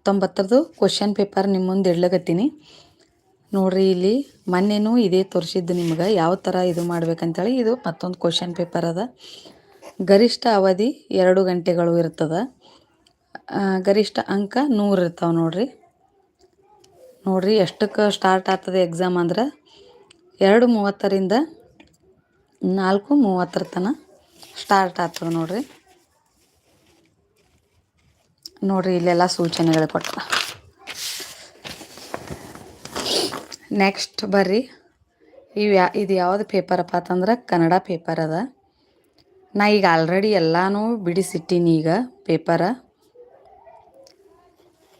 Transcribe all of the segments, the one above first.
ಹತ್ತೊಂಬತ್ತರದು question paper ನಿಮ್ಮ ಮುಂದೆ ಇಡ್ಲಕತ್ತೀನಿ. ನೋಡ್ರಿ ಇಲ್ಲಿ ಮೊನ್ನೆನೂ ಇದೇ ತೋರಿಸಿದ್ದು ನಿಮ್ಗೆ ಯಾವ ಥರ ಇದು ಮಾಡ್ಬೇಕಂತೇಳಿ ಇದು ಮತ್ತೊಂದು ಕ್ವಶನ್ ಪೇಪರ್ ಅದ. ಗರಿಷ್ಠ ಅವಧಿ ಎರಡು ಗಂಟೆಗಳು ಇರ್ತದೆ. ಗರಿಷ್ಠ ಅಂಕ ನೂರು ಇರ್ತಾವೆ ನೋಡ್ರಿ. ನೋಡ್ರಿ ಎಷ್ಟಕ್ಕೆ ಸ್ಟಾರ್ಟ್ ಆಗ್ತದೆ ಎಕ್ಸಾಮ್ ಅಂದ್ರೆ ಎರಡು ಮೂವತ್ತರಿಂದ ನಾಲ್ಕು ಮೂವತ್ತರ ತನಕ ಸ್ಟಾರ್ಟ್ ಆಗ್ತದೆ ನೋಡ್ರಿ. ನೋಡ್ರಿ, ಇಲ್ಲೆಲ್ಲ ಸೂಚನೆಗಳು ಕೊಟ್ಟ ನೆಕ್ಸ್ಟ್ ಬರ್ರಿ. ಇವು ಯಾ, ಇದು ಯಾವ್ದು ಪೇಪರಪ್ಪ ಅಂತಂದ್ರೆ ಕನ್ನಡ ಪೇಪರ್ ಅದ. ನಾ ಈಗ ಆಲ್ರೆಡಿ ಎಲ್ಲನೂ ಬಿಡಿಸಿಟ್ಟೀನಿ ಈಗ ಪೇಪರ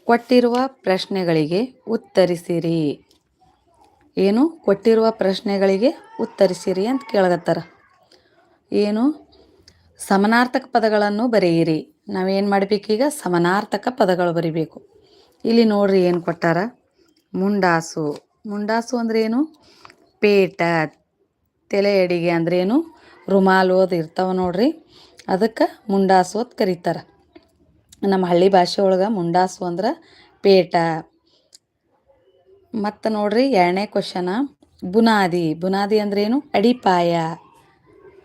ಕೊಟ್ಟಿರುವ ಪ್ರಶ್ನೆಗಳಿಗೆ ಉತ್ತರಿಸಿರಿ. ಏನು? ಕೊಟ್ಟಿರುವ ಪ್ರಶ್ನೆಗಳಿಗೆ ಉತ್ತರಿಸಿರಿ ಅಂತ ಕೇಳಗತ್ತಾರ ಏನು? ಸಮನಾರ್ಥಕ ಪದಗಳನ್ನು ಬರೆಯಿರಿ. ನಾವೇನು ಮಾಡಬೇಕೀಗ ಸಮನಾರ್ಥಕ ಪದಗಳು ಬರಿಬೇಕು. ಇಲ್ಲಿ ನೋಡ್ರಿ ಏನು ಕೊಟ್ಟಾರ? ಮುಂಡಾಸು. ಮುಂಡಾಸು ಅಂದ್ರೆ ಏನು? ಪೇಟ, ತಲೆ ಎಡಿಗೆ ಅಂದ್ರೇನು ರುಮಾಲು ಅದು ಇರ್ತಾವ ನೋಡ್ರಿ. ಅದಕ್ಕೆ ಮುಂಡಾಸು ಅಂತ ಕರೀತಾರ. ನಮ್ಮ ಹಳ್ಳಿ ಭಾಷೆ ಒಳಗೆ ಮುಂಡಾಸು ಅಂದ್ರೆ ಪೇಟ. ಮತ್ತು ನೋಡ್ರಿ ಎರಡನೇ ಕ್ವಶನ ಬುನಾದಿ. ಬುನಾದಿ ಅಂದ್ರೇನು ಅಡಿಪಾಯ.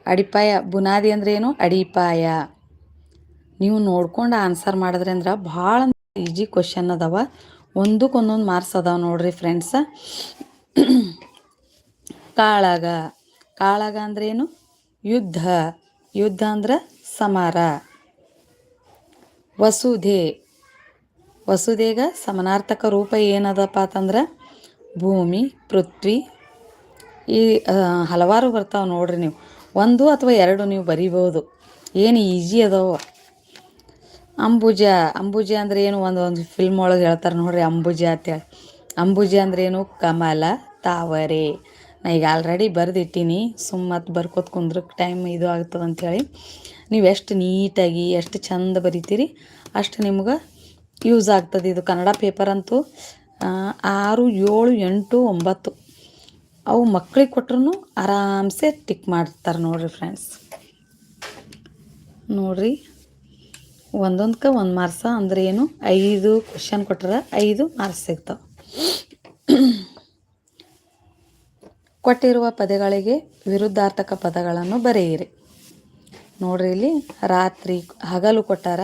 ಅಡಿಪಾಯ, ಬುನಾದಿ ಅಂದ್ರೇನು ಅಡಿಪಾಯ. ನೀವು ನೋಡ್ಕೊಂಡು ಆನ್ಸರ್ ಮಾಡಿದ್ರಿ ಅಂದ್ರೆ ಭಾಳ ಈಜಿ ಕ್ವಶನ್ ಅದಾವ. ಒಂದಕ್ಕೊಂದೊಂದು ಮಾರ್ಕ್ಸ್ ಅದಾವ ನೋಡ್ರಿ ಫ್ರೆಂಡ್ಸ ಕಾಳಗ. ಕಾಳಗ ಅಂದ್ರೇನು ಯುದ್ಧ. ಯುದ್ಧ ಅಂದ್ರೆ ಸಮರ. ವಸುಧೆ. ವಸುಧೆಗ ಸಮನಾರ್ಥಕ ರೂಪ ಏನದಪ್ಪ ಅಂತಂದ್ರೆ ಭೂಮಿ, ಪೃಥ್ವಿ. ಈ ಹಲವಾರು ಬರ್ತಾವೆ ನೋಡ್ರಿ ನೀವು. ಒಂದು ಅಥವಾ ಎರಡು ನೀವು ಬರಿಬೋದು. ಏನು ಈಜಿ ಅದಾವ? ಅಂಬುಜ ಅಂಬುಜ ಅಂದ್ರೆ ಏನು? ಒಂದು ಒಂದು ಫಿಲ್ಮ್ ಒಳಗೆ ಹೇಳ್ತಾರೆ ನೋಡ್ರಿ, ಅಂಬುಜ ಅಂತೇಳಿ ಅಂಬುಜ ಅಂದ್ರೆ ಏನು? ಕಮಲ, ತಾವರೆ. ನಾ ಈಗ ಆಲ್ರೆಡಿ ಬರೆದಿಟ್ಟೀನಿ ಸುಮ್ಮತ್ ಬರ್ಕೋತ ಕುಂದ್ರಕ್ಕೆ ಟೈಮ್ ಇದು ಆಗ್ತದೆ ಅಂಥೇಳಿ ನೀವು ಎಷ್ಟು ನೀಟಾಗಿ, ಎಷ್ಟು ಚಂದ ಬರಿತೀರಿ, ಅಷ್ಟು ನಿಮ್ಗೆ ಯೂಸ್ ಆಗ್ತದೆ ಇದು. ಕನ್ನಡ ಪೇಪರ್ ಅಂತೂ ಆರು, ಏಳು, ಎಂಟು, ಒಂಬತ್ತು. ಅವು ಮಕ್ಳಿಗೆ ಕೊಟ್ರು ಆರಾಮ್ಸೆ ಟಿಕ್ ಮಾಡ್ತಾರೆ ನೋಡ್ರಿ ಫ್ರೆಂಡ್ಸ್ ನೋಡ್ರಿ. ಒಂದೊಂದಕ್ಕೆ ಒಂದು ಮಾರ್ಕ್ಸ ಅಂದ್ರೆ ಏನು? ಐದು ಕ್ವಶನ್ ಕೊಟ್ಟರೆ ಐದು ಮಾರ್ಕ್ಸ್ ಸಿಗ್ತಾವೆ. ಕೊಟ್ಟಿರುವ ಪದಗಳಿಗೆ ವಿರುದ್ಧಾರ್ಥಕ ಪದಗಳನ್ನು ಬರೆಯಿರಿ. ನೋಡ್ರಿ ಇಲ್ಲಿ, ರಾತ್ರಿ ಹಗಲು ಕೊಟ್ಟಾರ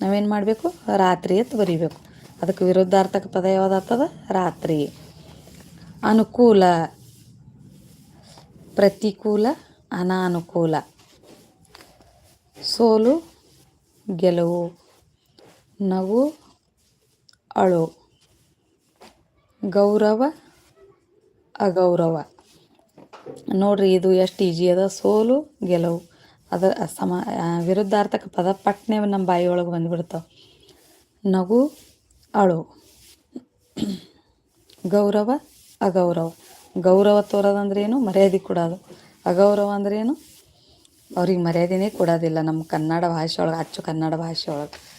ನಾವೇನು ಮಾಡಬೇಕು? ರಾತ್ರಿ ಅಂತ ಬರಿಬೇಕು ಅದಕ್ಕೆ ವಿರುದ್ಧಾರ್ಥಕ ಪದ ಯಾವುದಾಗ್ತದ? ರಾತ್ರಿ. ಅನುಕೂಲ. ಪ್ರತಿಕೂಲ, ಅನಾನುಕೂಲ. ಸೋಲು ಗೆಲುವು. ನಗು ಅಳು. ಗೌರವ, ಅಗೌರವ. ನೋಡ್ರಿ, ಇದು ಎಷ್ಟು ಈಜಿ ಅದ. ಸೋಲು, ಗೆಲುವು. ಅದರ ಸಮ ವಿರುದ್ಧಾರ್ಥಕ ಪದ ಪಟ್ನೆ ನಮ್ಮ ಬಾಯಿಯೊಳಗೆ ಬಂದ್ಬಿಡ್ತಾವೆ. ನಗು, ಅಳು. ಗೌರವ, ಅಗೌರವ. ಗೌರವ ತೋರೋದಂದ್ರೇನು? ಮರ್ಯಾದೆ ಕೊಡೋದು. ಅಗೌರವ ಅಂದ್ರೇನು? ಅವ್ರಿಗೆ ಮರ್ಯಾದೆನೇ ಕೊಡೋದಿಲ್ಲ ನಮ್ಮ ಕನ್ನಡ ಭಾಷೆ ಒಳಗೆ ಅಚ್ಚು ಕನ್ನಡ ಭಾಷೆ ಒಳಗೆ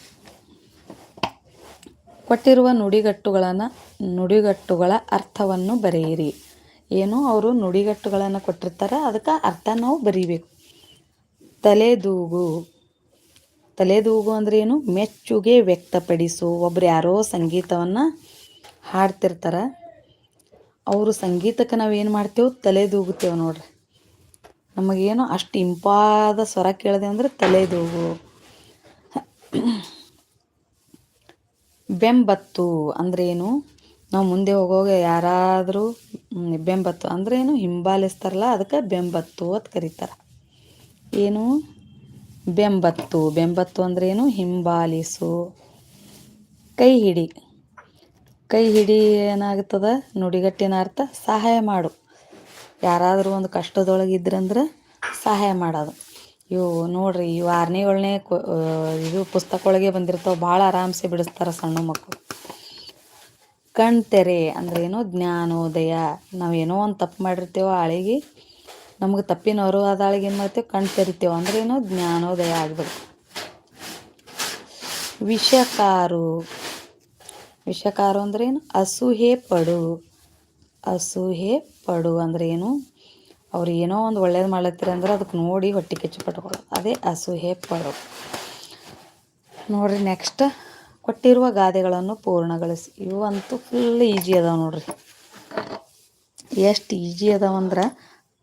ಕೊಟ್ಟಿರುವ ನುಡಿಗಟ್ಟುಗಳನ್ನು, ನುಡಿಗಟ್ಟುಗಳ ಅರ್ಥವನ್ನು ಬರೆಯಿರಿ. ಏನು ಅವರು ನುಡಿಗಟ್ಟುಗಳನ್ನು ಕೊಟ್ಟಿರ್ತಾರೆ, ಅದಕ್ಕೆ ಅರ್ಥ ನಾವು ಬರೀಬೇಕು. ತಲೆದೂಗು. ತಲೆದೂಗು ಅಂದ್ರೆ ಏನು? ಮೆಚ್ಚುಗೆ ವ್ಯಕ್ತಪಡಿಸು. ಒಬ್ರು ಯಾರೋ ಸಂಗೀತವನ್ನು ಹಾಡ್ತಿರ್ತಾರೆ. ಅವರು ಸಂಗೀತಕ್ಕೆ ನಾವು ಏನು ಮಾಡ್ತೇವೆ? ತಲೆದೂಗುತ್ತೇವೆ ನೋಡ್ರಿ. ನಮಗೇನು ಅಷ್ಟು ಇಂಪಾದ ಸ್ವರ ಕೇಳಿದೆ ಅಂದ್ರೆ ತಲೆದೋವು. ಬೆಂಬತ್ತು ಅಂದ್ರೇನು? ನಾವು ಮುಂದೆ ಹೋಗೋವಾಗ ಯಾರಾದರೂ ಬೆಂಬತ್ತು ಅಂದ್ರೆ ಏನು ಹಿಂಬಾಲಿಸ್ತಾರಲ್ಲ, ಅದಕ್ಕೆ ಬೆಂಬತ್ತು ಅಂತ ಕರೀತಾರೆ. ಏನು? ಬೆಂಬತ್ತು. ಬೆಂಬತ್ತು ಅಂದ್ರೇನು? ಹಿಂಬಾಲಿಸು. ಕೈ ಹಿಡಿ ಕೈ ಹಿಡಿ ಏನಾಗ್ತದ? ನುಡಿಗಟ್ಟಿನ ಅರ್ಥ, ಸಹಾಯ ಮಾಡು. ಯಾರಾದರೂ ಒಂದು ಕಷ್ಟದೊಳಗೆ ಇದ್ರಂದ್ರೆ ಸಹಾಯ ಮಾಡೋದು. ಇವು ನೋಡ್ರಿ, ಇವು ಆರನೇ ಏಳನೇ ಇದು ಪುಸ್ತಕ ಒಳಗೆ ಬಂದಿರ್ತಾವೆ, ಭಾಳ ಆರಾಮ್ಸೆ ಬಿಡಿಸ್ತಾರೆ ಸಣ್ಣ ಮಕ್ಕಳು ಕಣ್ತೆರೆ ಏನೋ ಜ್ಞಾನೋದಯ ನಾವೇನೋ ಒಂದು ತಪ್ಪು ಮಾಡಿರ್ತೇವೋ ಆಳಿಗೆ ನಮ್ಗೆ ತಪ್ಪಿನವರು ಆದಾಳಿಗೆ ಏನು ಮಾಡ್ತೇವೆ ಕಣ್ ತೆರಿತೇವೆ ಅಂದ್ರೇನು ಜ್ಞಾನೋದಯ ಆಗ್ಬೇಕು. ವಿಷಕಾರು ವಿಷಕಾರು ಅಂದ್ರೇನು ಅಸೂಹೆ ಪಡು. ಅಸೂಹೆ ಪಡು ಅಂದ್ರೆ ಏನು? ಅವ್ರು ಏನೋ ಒಂದು ಒಳ್ಳೇದು ಮಾಡ್ಲತ್ತೀರ ಅಂದ್ರೆ ಅದಕ್ಕೆ ನೋಡಿ ಹೊಟ್ಟೆ ಕೆಚ್ಚು ಪಟ್ಕೊಳ್ಳೋದು. ಅದೇ ಅಸೂಹೆ ಪಡು. ನೋಡ್ರಿ ನೆಕ್ಸ್ಟ್ ಕೊಟ್ಟಿರುವ ಗಾದೆಗಳನ್ನು ಪೂರ್ಣಗೊಳಿಸಿ. ಇವು ಅಂತೂ ಫುಲ್ ಈಜಿ ಅದಾವೆ ನೋಡ್ರಿ. ಎಷ್ಟು ಈಜಿ ಅದಾವಂದ್ರೆ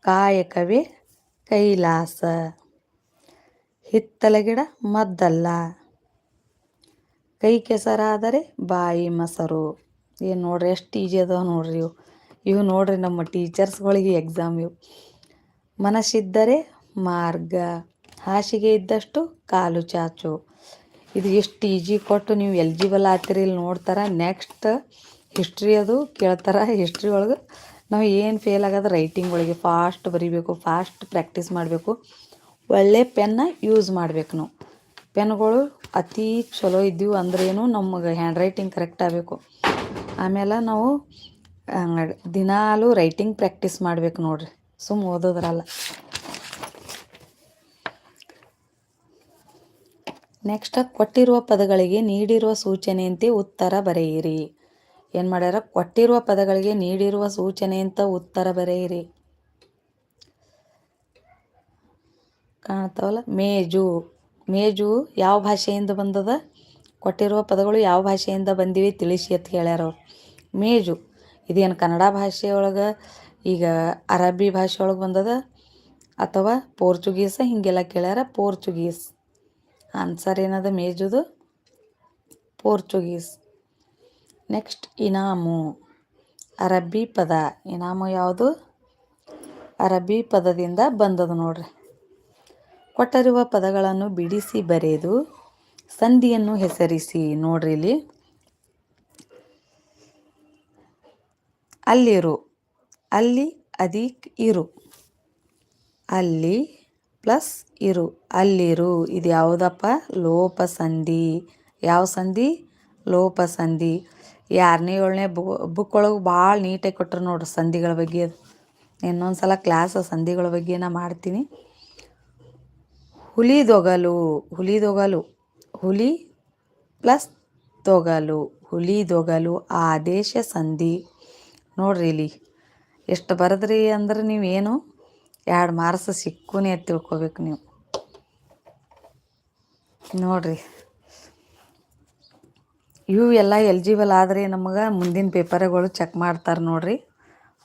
ಕಾಯಕವೇ ಕೈಲಾಸ, ಹಿತ್ತಲ ಗಿಡ, ಮದ್ದಲ್ಲ, ಕೈ ಕೆಸರಾದರೆ ಬಾಯಿ ಮೊಸರು. ಏನು ನೋಡ್ರಿ ಎಷ್ಟು ಈಜಿ ಅದಾವೆ ನೋಡ್ರಿ ಇವು. ಇವು ನೋಡ್ರಿ ನಮ್ಮ ಟೀಚರ್ಸ್ಗಳಿಗೆ ಎಕ್ಸಾಮ್ ಇವು. ಮನಸ್ಸಿದ್ದರೆ ಮಾರ್ಗ, ಹಾಸಿಗೆ ಇದ್ದಷ್ಟು ಕಾಲು ಚಾಚು. ಇದು ಎಷ್ಟು ಈಜಿ ಕೊಟ್ಟು ನೀವು ಎಲ್ಜಿಬಲ್ ಆಗ್ತೀರಿ ಇಲ್ಲಿ ನೋಡ್ತಾರೆ. ನೆಕ್ಸ್ಟ್ ಹಿಸ್ಟ್ರಿ ಅದು ಕೇಳ್ತಾರೆ. ಹಿಸ್ಟ್ರಿ ಒಳಗೆ ನಾವು ಏನು ಫೇಲ್ ಆಗೋದು ರೈಟಿಂಗ್ ಒಳಗೆ ಫಾಸ್ಟ್ ಬರಿಬೇಕು ಫಾಸ್ಟ್ ಪ್ರಾಕ್ಟೀಸ್ ಮಾಡಬೇಕು. ಒಳ್ಳೆ ಪೆನ್ನ ಯೂಸ್ ಮಾಡ್ಬೇಕು ನಾವು. ಪೆನ್ಗಳು ಅತಿ ಚಲೋ ಇದ್ದೀವಿ ಅಂದ್ರೇನು ನಮಗೆ ಹ್ಯಾಂಡ್ ರೈಟಿಂಗ್ ಕರೆಕ್ಟ್ ಆಗಬೇಕು. ಆಮೇಲೆ ನಾವು ದಿನಾಲೂ ರೈಟಿಂಗ್ ಪ್ರ್ಯಾಕ್ಟೀಸ್ ಮಾಡ್ಬೇಕು ನೋಡ್ರಿ. ಸುಮ್ ಓದೋದ್ರಲ್ಲ. ನೆಕ್ಸ್ಟ್ ಕೊಟ್ಟಿರುವ ಪದಗಳಿಗೆ ನೀಡಿರುವ ಸೂಚನೆಯಂತೆ ಉತ್ತರ ಬರೆಯಿರಿ. ಏನು ಮಾಡ್ಯಾರ? ಕೊಟ್ಟಿರುವ ಪದಗಳಿಗೆ ನೀಡಿರುವ ಸೂಚನೆಯಂತ ಉತ್ತರ ಬರೆಯಿರಿ. ಕಾಣ್ತಾವಲ್ಲ? ಮೇಜು. ಮೇಜು ಯಾವ ಭಾಷೆಯಿಂದ ಬಂದದ? ಕೊಟ್ಟಿರುವ ಪದಗಳು ಯಾವ ಭಾಷೆಯಿಂದ ಬಂದಿವೆ ತಿಳಿಸಿ ಅಂತ ಹೇಳ್ಯಾರ ಮೇಜು. ಇದೇನು ಕನ್ನಡ ಭಾಷೆಯೊಳಗೆ, ಈಗ ಅರಬ್ಬಿ ಭಾಷೆಯೊಳಗೆ ಬಂದದ? ಅಥವಾ ಪೋರ್ಚುಗೀಸ? ಹೀಗೆಲ್ಲ ಕೇಳ್ಯಾರ, ಪೋರ್ಚುಗೀಸ್. ಆನ್ಸರ್ ಏನದ ಮೇಜುದು? ಪೋರ್ಚುಗೀಸ್. ನೆಕ್ಸ್ಟ್ ಇನಾಮು. ಅರಬ್ಬಿ ಪದ. ಇನಾಮು ಯಾವುದು? ಅರಬ್ಬಿ ಪದದಿಂದ ಬಂದದ ನೋಡ್ರಿ. ಕೊಟ್ಟರಿರುವ ಪದಗಳನ್ನು ಬಿಡಿಸಿ ಬರೆದು, ಸಂಧಿಯನ್ನು ಹೆಸರಿಸಿ ನೋಡ್ರಿ ಇಲ್ಲಿ. ಅಲ್ಲಿರು. ಅಲ್ಲಿ ಅದೀಕ್ ಇರು. ಅಲ್ಲಿ ಪ್ಲಸ್ ಇರು. ಅಲ್ಲಿರು. ಇದು ಯಾವುದಪ್ಪ? ಲೋಪ ಸಂಧಿ ಯಾವ ಸಂಧಿ? ಲೋಪ ಸಂಧಿ ಯಾರನೇ ಏಳನೇ ಬುಕ್ ಒಳಗೆ ಭಾಳ ನೀಟಾಗಿ ಕೊಟ್ಟರು ನೋಡ್ರಿ ಸಂಧಿಗಳ ಬಗ್ಗೆ ಅದು. ಇನ್ನೊಂದು ಸಲ ಕ್ಲಾಸ್ ಸಂಧಿಗಳ ಬಗ್ಗೆ ನಾ ಮಾಡ್ತೀನಿ. ಹುಲಿ ದೊಗಲು. ಹುಲಿ ಪ್ಲಸ್ ತೊಗಲು ಹುಲಿದೊಗಲು ಆದೇಶ ಸಂಧಿ. ನೋಡ್ರಿ ಇಲ್ಲಿ. ಎಷ್ಟು ಬರದ್ರಿ ಅಂದ್ರೆ ನೀವೇನು ಎರಡು ಮಾರ್ಕ್ಸ್ ಸಿಕ್ಕೂನೇ ತಿಳ್ಕೊಬೇಕು ನೀವು. ನೋಡ್ರಿ. ಇವು ಎಲ್ಲ ಎಲಿಜಿಬಲ್ ಆದರೆ ನಮಗೆ ಮುಂದಿನ ಪೇಪರ್ಗಳು ಚೆಕ್ ಮಾಡ್ತಾರೆ ನೋಡ್ರಿ.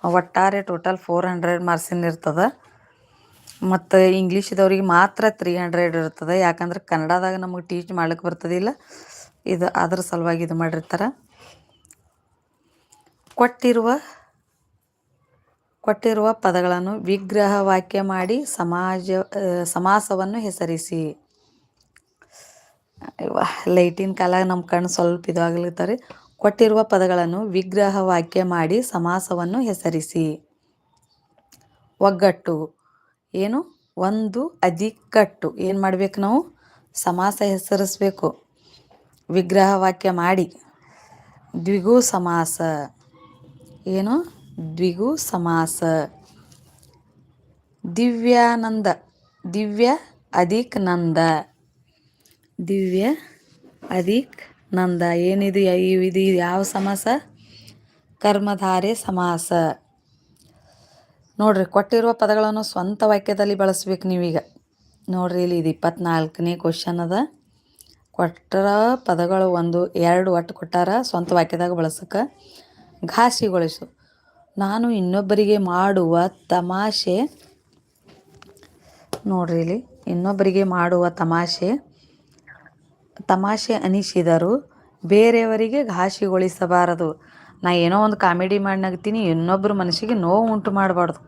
ಒಟ್ಟಾರೆ ಟೋಟಲ್ ಫೋರ್ ಹಂಡ್ರೆಡ್ ಮಾರ್ಕ್ಸಿನ ಇರ್ತದೆ. ಮತ್ತು ಇಂಗ್ಲೀಷ್ದವ್ರಿಗೆ ಮಾತ್ರ ತ್ರೀ ಹಂಡ್ರೆಡ್ ಇರ್ತದೆ. ಯಾಕಂದ್ರೆ ಕನ್ನಡದಾಗ ನಮಗೆ ಟೀಚ್ ಮಾಡ್ಲಿಕ್ಕೆ ಬರ್ತದಿಲ್ಲ. ಇದು ಅದ್ರ ಸಲುವಾಗಿ ಇದು ಮಾಡಿರ್ತಾರೆ. ಕೊಟ್ಟಿರುವ ಕೊಟ್ಟಿರುವ ಪದಗಳನ್ನು ವಿಗ್ರಹ ವಾಕ್ಯ ಮಾಡಿ ಸಮಾಜ ಸಮಾಸವನ್ನು ಹೆಸರಿಸಿ. ಲೈಟಿನ ಕಾಲ ನಮ್ಮ ಕಣ್ಣು ಸ್ವಲ್ಪ ಇದಾಗ್ಲಿರ್ತಾರೆ ಕೊಟ್ಟಿರುವ ಪದಗಳನ್ನು ವಿಗ್ರಹ ವಾಕ್ಯ ಮಾಡಿ ಸಮಾಸವನ್ನು ಹೆಸರಿಸಿ. ಒಗ್ಗಟ್ಟು. ಏನು? ಒಂದು ಅಧಿಕಟ್ಟು. ಏನು ಮಾಡ್ಬೇಕು ನಾವು? ಸಮಾಸ ಹೆಸರಿಸ್ಬೇಕು. ವಿಗ್ರಹ ವಾಕ್ಯ ಮಾಡಿ. ದ್ವಿಗು ಸಮಾಸ. ಏನು? ದ್ವಿಗು ಸಮಾಸ. ದಿವ್ಯಾನಂದ. ದಿವ್ಯ ಅಧಿಕ್ ನಂದ. ದಿವ್ಯ ಅಧಿಕ್ ನಂದ. ಏನಿದು ಇದು ಯಾವ ಸಮಾಸ? ಕರ್ಮಧಾರೆ ಸಮಾಸ. ನೋಡ್ರಿ, ಕೊಟ್ಟಿರುವ ಪದಗಳನ್ನು ಸ್ವಂತ ವಾಕ್ಯದಲ್ಲಿ ಬಳಸ್ಬೇಕು ನೀವೀಗ. ನೋಡ್ರಿ, ಇಲ್ಲಿ ಇದು ಇಪ್ಪತ್ನಾಲ್ಕನೇ ಕ್ವಶನ್ ಅದ. ಕೊಟ್ಟರ ಪದಗಳು ಒಂದು, ಎರಡು ಒಟ್ಟು ಕೊಟ್ಟಾರ ಸ್ವಂತ ವಾಕ್ಯದಾಗ ಬಳಸಕ್ಕೆ. ಘಾಸಿಗೊಳಿಸು. ನಾನು ಇನ್ನೊಬ್ಬರಿಗೆ ಮಾಡುವ ತಮಾಷೆ, ನೋಡ್ರಿ ಇಲ್ಲಿ, ಇನ್ನೊಬ್ಬರಿಗೆ ಮಾಡುವ ತಮಾಷೆ ತಮಾಷೆ ಅನಿಸಿದರು ಬೇರೆಯವರಿಗೆ ಘಾಸಿಗೊಳಿಸಬಾರದು. ನಾ ಏನೋ ಒಂದು ಕಾಮಿಡಿ ಮಾಡ್ನಾಗ್ತೀನಿ ಇನ್ನೊಬ್ಬರ ಮನಸ್ಸಿಗೆ ನೋವು ಉಂಟು ಮಾಡಬಾರ್ದು.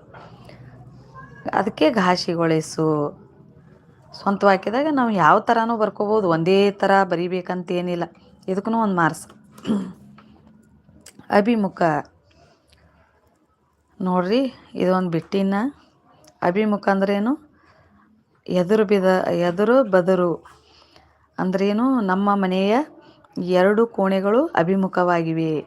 ಅದಕ್ಕೆ ಘಾಸಿಗೊಳಿಸು. ಸ್ವಂತ ವಾಕ್ಯದಾಗ ನಾವು ಯಾವ ಥರನೂ ಬರ್ಕೋಬೋದು ಒಂದೇ ಥರ ಬರಿಬೇಕಂತೇನಿಲ್ಲ. ಇದಕ್ಕೂ ಒಂದು ಮಾರ್ಕ್ಸ್. ಅಭಿಮುಖ. ನೋಡ್ರಿ, ಇದೊಂದು ಬಿಟ್ಟಿನ. ಅಭಿಮುಖ ಅಂದ್ರೇನು? ಎದುರು ಬಿದ, ಎದುರು ಬದರು. ಅಂದ್ರೇನು? ನಮ್ಮ ಮನೆಯ ಎರಡು ಕೋಣೆಗಳು ಅಭಿಮುಖವಾಗಿವೆ.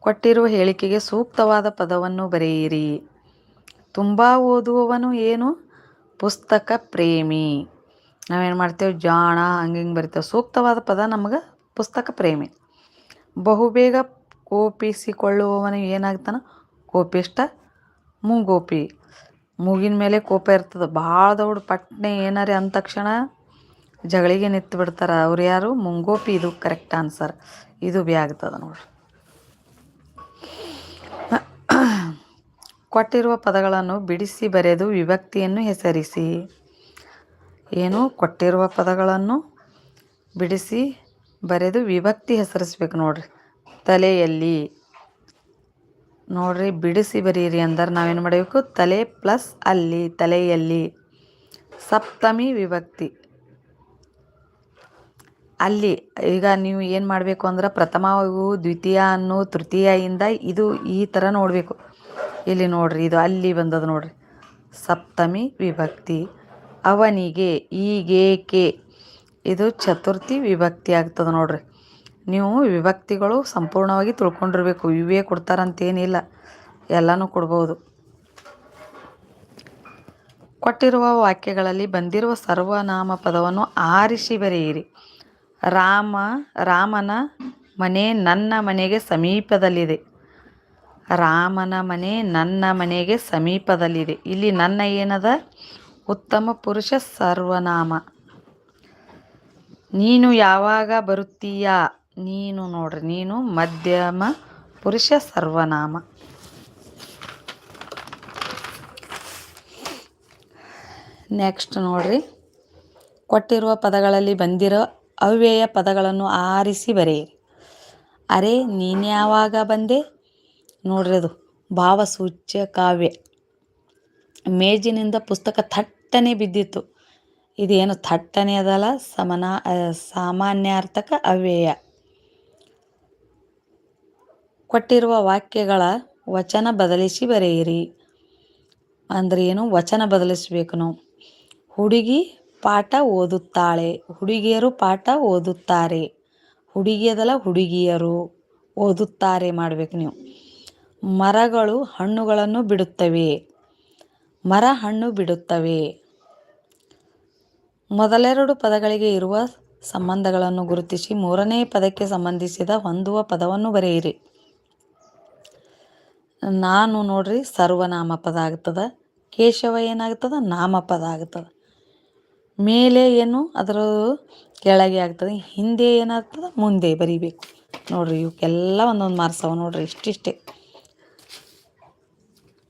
ಕೊಟ್ಟಿರುವ ಹೇಳಿಕೆಗೆ ಸೂಕ್ತವಾದ ಪದವನ್ನು ಬರೆಯಿರಿ. ತುಂಬ ಓದುವವನು ಏನು? ಪುಸ್ತಕ ಪ್ರೇಮಿ. ನಾವೇನು ಮಾಡ್ತೇವೆ? ಜಾಣ ಹಂಗೆ ಹಿಂಗೆ ಬರಿತೇವೆ. ಸೂಕ್ತವಾದ ಪದ ನಮಗೆ ಪುಸ್ತಕ ಪ್ರೇಮಿ. ಬಹುಬೇಗ ಕೋಪಿಸಿಕೊಳ್ಳುವವನು ಏನಾಗ್ತಾನೆ? ಕೋಪಿಷ್ಟ ಮೂಗೋಪಿ. ಮೂಗಿನ ಮೇಲೆ ಕೋಪ ಇರ್ತದೆ. ಭಾಳ ದೊಡ್ಡ ಪಟ್ನೆ ಏನಾರೆ ಅಂದ ತಕ್ಷಣ ಜಗಳಿಗೆ ನಿಂತು ಬಿಡ್ತಾರೆ. ಅವ್ರು ಯಾರು? ಮುಂಗೋಪಿ. ಇದು ಕರೆಕ್ಟ್ ಆನ್ಸರ್. ಇದು ಬಿ ಆಗ್ತದೆ ನೋಡ್ರಿ. ಕೊಟ್ಟಿರುವ ಪದಗಳನ್ನು ಬಿಡಿಸಿ ಬರೆದು ವಿಭಕ್ತಿಯನ್ನು ಹೆಸರಿಸಿ. ಏನು? ಕೊಟ್ಟಿರುವ ಪದಗಳನ್ನು ಬಿಡಿಸಿ ಬರೆದು ವಿಭಕ್ತಿ ಹೆಸರಿಸ್ಬೇಕು ನೋಡ್ರಿ. ತಲೆಯಲ್ಲಿ. ನೋಡ್ರಿ, ಬಿಡಿಸಿ ಬರೀರಿ ಅಂದ್ರೆ ನಾವೇನು ಮಾಡಬೇಕು? ತಲೆ ಪ್ಲಸ್ ಅಲ್ಲಿ, ತಲೆಯಲ್ಲಿ. ಸಪ್ತಮಿ ವಿಭಕ್ತಿ. ಅಲ್ಲಿ, ಈಗ ನೀವು ಏನು ಮಾಡಬೇಕು ಅಂದ್ರೆ ಪ್ರಥಮವು ದ್ವಿತೀಯ ಅನ್ನೋ ತೃತೀಯಿಂದ ಇದು ಈ ಥರ ನೋಡಬೇಕು. ಇಲ್ಲಿ ನೋಡ್ರಿ, ಇದು ಅಲ್ಲಿ ಬಂದದ ನೋಡ್ರಿ. ಸಪ್ತಮಿ ವಿಭಕ್ತಿ. ಅವನಿಗೆ ಈಗೇಕೆ. ಇದು ಚತುರ್ಥಿ ವಿಭಕ್ತಿ ಆಗ್ತದೆ ನೋಡ್ರಿ. ನೀವು ವಿಭಕ್ತಿಗಳು ಸಂಪೂರ್ಣವಾಗಿ ತಿಳ್ಕೊಂಡಿರ್ಬೇಕು. ಇವೇ ಕೊಡ್ತಾರಂತೇನಿಲ್ಲ. ಎಲ್ಲನೂ ಕೊಡ್ಬೋದು. ಕೊಟ್ಟಿರುವ ವಾಕ್ಯಗಳಲ್ಲಿ ಬಂದಿರುವ ಸರ್ವನಾಮ ಪದವನ್ನು ಆರಿಸಿ ಬರೆಯಿರಿ. ರಾಮ, ರಾಮನ ಮನೆ ನನ್ನ ಮನೆಗೆ ಸಮೀಪದಲ್ಲಿದೆ. ರಾಮನ ಮನೆ ನನ್ನ ಮನೆಗೆ ಸಮೀಪದಲ್ಲಿದೆ. ಇಲ್ಲಿ ನನ್ನ ಏನದ? ಉತ್ತಮ ಪುರುಷ ಸರ್ವನಾಮ. ನೀನು ಯಾವಾಗ ಬರುತ್ತೀಯಾ? ನೀನು ನೋಡ್ರಿ, ನೀನು ಮಧ್ಯಮ ಪುರುಷ ಸರ್ವನಾಮ. ನೆಕ್ಸ್ಟ್ ನೋಡ್ರಿ. ಕೊಟ್ಟಿರುವ ಪದಗಳಲ್ಲಿ ಬಂದಿರೋ ಅವ್ಯಯ ಪದಗಳನ್ನು ಆರಿಸಿ ಬರೆಯಿರಿ. ಅರೆ ನೀನ್ಯಾವಾಗ ಬಂದೆ? ನೋಡ್ರಿ ಅದು, ಭಾವಸೂಚ್ಯ ಕಾವ್ಯ. ಮೇಜಿನಿಂದ ಪುಸ್ತಕ ಥಟ್ಟನೆ ಬಿದ್ದಿತ್ತು. ಇದೇನು ಥಟ್ಟನೆ ಅದಲ್ಲ, ಸಮನ ಸಾಮಾನ್ಯಾರ್ಥಕ ಅವ್ಯಯ. ಕೊಟ್ಟಿರುವ ವಾಕ್ಯಗಳ ವಚನ ಬದಲಿಸಿ ಬರೆಯಿರಿ. ಅಂದರೆ ಏನು? ವಚನ ಬದಲಿಸ್ಬೇಕು ನಾವು ಹುಡುಗಿ ಪಾಠ ಓದುತ್ತಾಳೆ, ಹುಡುಗಿಯರು ಪಾಠ ಓದುತ್ತಾರೆ. ಹುಡುಗಿಯದಲ್ಲ ಹುಡುಗಿಯರು ಓದುತ್ತಾರೆ ಮಾಡಬೇಕು ನೀವು. ಮರಗಳು ಹಣ್ಣುಗಳನ್ನು ಬಿಡುತ್ತವೆ. ಮರ ಹಣ್ಣು ಬಿಡುತ್ತವೆ. ಮೊದಲೆರಡು ಪದಗಳಿಗೆ ಇರುವ ಸಂಬಂಧಗಳನ್ನು ಗುರುತಿಸಿ ಮೂರನೇ ಪದಕ್ಕೆ ಸಂಬಂಧಿಸಿದ ಹೊಂದುವ ಪದವನ್ನು ಬರೆಯಿರಿ. ನಾನು ನೋಡ್ರಿ ಸರ್ವನಾಮ ಪದ ಆಗ್ತದ, ಕೇಶವ ಏನಾಗ್ತದ ನಾಮಪದ ಆಗ್ತದ. ಮೇಲೆ ಏನು, ಅದರ ಕೆಳಗೆ ಆಗ್ತದೆ, ಹಿಂದೆ ಏನಾಗ್ತದೆ, ಮುಂದೆ ಬರಿಬೇಕು. ನೋಡ್ರಿ ಇವಕ್ಕೆಲ್ಲ ಒಂದೊಂದು ಮಾರ್ಸವ ನೋಡ್ರಿ ಇಷ್ಟಿಷ್ಟೇ.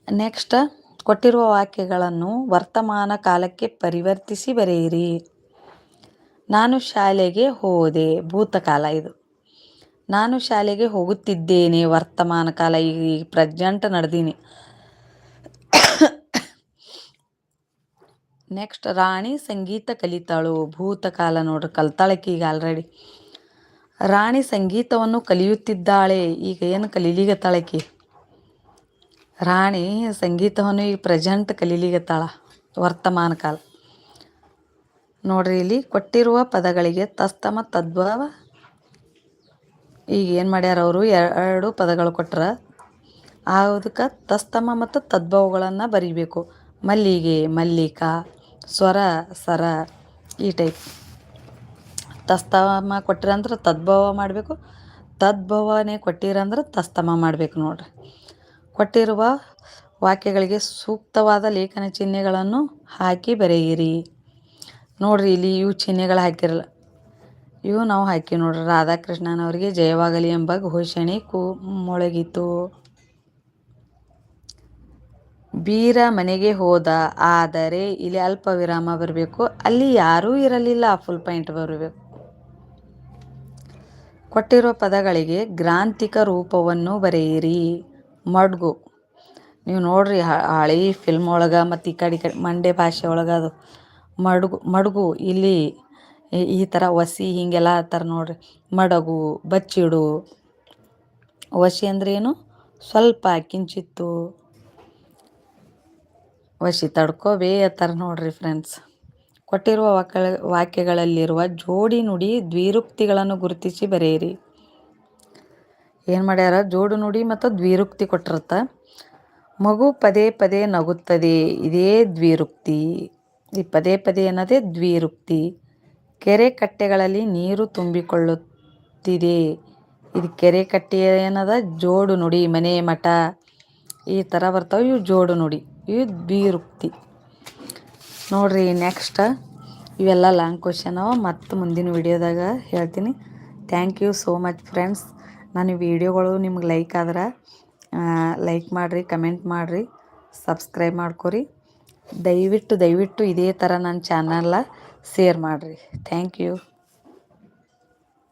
ನೆಕ್ಸ್ಟ್ ಕೊಟ್ಟಿರುವ ವಾಕ್ಯಗಳನ್ನು ವರ್ತಮಾನ ಕಾಲಕ್ಕೆ ಪರಿವರ್ತಿಸಿ ಬರೆಯಿರಿ. ನಾನು ಶಾಲೆಗೆ ಹೋದೆ. ಭೂತಕಾಲ ಇದು. ನಾನು ಶಾಲೆಗೆ ಹೋಗುತ್ತಿದ್ದೇನೆ. ವರ್ತಮಾನ ಕಾಲ ಈ ಪ್ರೆಜೆಂಟ್ ನಡೆದೀನಿ. ನೆಕ್ಸ್ಟ್, ರಾಣಿ ಸಂಗೀತ ಕಲಿತಾಳು. ಭೂತಕಾಲ ನೋಡ್ರಿ, ಕಲ್ತಾಳಕ್ಕೆ ಈಗ ಆಲ್ರೆಡಿ ರಾಣಿ ಸಂಗೀತವನ್ನು ಕಲಿಯುತ್ತಿದ್ದಾಳೆ. ಈಗ ಏನು ಕಲೀಲಿಗತ್ತಾಳಕಿ ರಾಣಿ ಸಂಗೀತವನ್ನು ಈಗ ಪ್ರೆಸೆಂಟ್ ಕಲೀಲಿಗತ್ತಾಳ, ವರ್ತಮಾನ ಕಾಲ. ನೋಡ್ರಿ, ಇಲ್ಲಿ ಕೊಟ್ಟಿರುವ ಪದಗಳಿಗೆ ತಸ್ತಮ ತದ್ಭವ. ಈಗ ಏನು ಮಾಡ್ಯಾರ ಅವರು? ಎರಡು ಪದಗಳು ಕೊಟ್ರ. ಅದಕ್ಕೆ ತಸ್ತಮ ಮತ್ತು ತದ್ಭವಗಳನ್ನು ಬರಿಬೇಕು. ಮಲ್ಲಿಗೆ, ಮಲ್ಲಿಕ, ಸ್ವರ, ಸರ, ಈ ಟೈಪ್ ತಸ್ತಮ ಕೊಟ್ಟಿರಂದ್ರೆ ತದ್ಭವ ಮಾಡಬೇಕು. ತದ್ಭವನೇ ಕೊಟ್ಟಿರಂದ್ರೆ ತಸ್ತಮ ಮಾಡಬೇಕು ನೋಡ್ರಿ. ಕೊಟ್ಟಿರುವ ವಾಕ್ಯಗಳಿಗೆ ಸೂಕ್ತವಾದ ಲೇಖನ ಚಿಹ್ನೆಗಳನ್ನು ಹಾಕಿ ಬರೆಯಿರಿ. ನೋಡ್ರಿ, ಇಲ್ಲಿ ಇವು ಚಿಹ್ನೆಗಳು ಹಾಕಿರಲ್ಲ ಇವು ನಾವು ಹಾಕಿ ನೋಡ್ರಿ. ರಾಧಾಕೃಷ್ಣನವರಿಗೆ ಜಯವಾಗಲಿ ಎಂಬ ಘೋಷಣೆ ಕೂ ಮೊಳಗಿತು. ಬೀರ ಮನೆಗೆ ಹೋದ, ಆದರೆ ಇಲ್ಲಿ ಅಲ್ಪ ವಿರಾಮ ಬರಬೇಕು. ಅಲ್ಲಿ ಯಾರೂ ಇರಲಿಲ್ಲ ಫುಲ್ ಪಾಯಿಂಟ್ ಬರಬೇಕು. ಕೊಟ್ಟಿರುವ ಪದಗಳಿಗೆ ಗ್ರಾಂಥಿಕ ರೂಪವನ್ನು ಬರೆಯಿರಿ. ಮಡ್ಗು. ನೀವು ನೋಡ್ರಿ ಹಳೆ ಫಿಲ್ಮ್ ಒಳಗೆ ಮತ್ತು ಈ ಕಡೆ ಕಡೆ ಮಂಡ್ಯ ಭಾಷೆ ಒಳಗೆ ಅದು. ಮಡ್ಗು ಮಡ್ಗು ಇಲ್ಲಿ ಈ ಥರ ಒಸಿ ಹೀಗೆಲ್ಲ ಥರ ನೋಡ್ರಿ. ಮಡಗು, ಬಚ್ಚಿಡು. ವಸಿ ಅಂದ್ರೆ ಏನು? ಸ್ವಲ್ಪ ಕಿಂಚಿತ್ತು. ವಶಿ ತಡ್ಕೋಬೇ ಥರ ನೋಡ್ರಿ ಫ್ರೆಂಡ್ಸ್ ಕೊಟ್ಟಿರುವ ವಾಕ್ಯ ವಾಕ್ಯಗಳಲ್ಲಿರುವ ಜೋಡಿ ನುಡಿ ದ್ವಿರುಕ್ತಿಗಳನ್ನು ಗುರುತಿಸಿ ಬರೆಯಿರಿ. ಏನು ಮಾಡ್ಯಾರ? ಜೋಡು ನುಡಿ ಮತ್ತು ದ್ವಿರುಕ್ತಿ ಕೊಟ್ಟಿರುತ್ತ. ಮಗು ಪದೇ ಪದೇ ನಗುತ್ತದೆ. ಇದೇ ದ್ವಿರುಕ್ತಿ. ಈ ಪದೇ ಪದೇ ಅನ್ನೋದೇ ದ್ವಿರುಕ್ತಿ. ಕೆರೆ ಕಟ್ಟೆಗಳಲ್ಲಿ ನೀರು ತುಂಬಿಕೊಳ್ಳುತ್ತಿದೆ. ಇದು ಕೆರೆ ಕಟ್ಟೆ ಏನದ? ಜೋಡು ನುಡಿ, ಮನೆ ಮಠ. ಈ ಥರ ಬರ್ತಾವೆ ಇವು ಜೋಡು ನುಡಿ. ಇವು ದ್ವಿರುಕ್ತಿ. ನೋಡ್ರಿ ನೆಕ್ಸ್ಟ್ ಇವೆಲ್ಲ ಲಾಂಗ್ ಕ್ವಶನ್ ಅವ. ಮತ್ತು ಮುಂದಿನ ವಿಡಿಯೋದಾಗ ಹೇಳ್ತೀನಿ. Thank you so much friends ನನ್ನ ವಿಡಿಯೋಗಳು ನಿಮ್ಗೆ ಲೈಕ್ ಆದ್ರೆ ಲೈಕ್ ಮಾಡಿರಿ ಕಮೆಂಟ್ ಮಾಡಿರಿ ಸಬ್ಸ್ಕ್ರೈಬ್ ಮಾಡ್ಕೊರಿ. ದಯವಿಟ್ಟು ದಯವಿಟ್ಟು ಇದೇ ಥರ ನನ್ನ ಚಾನಲ್ನ ಸೇರ್ ಮಾಡಿರಿ. Thank you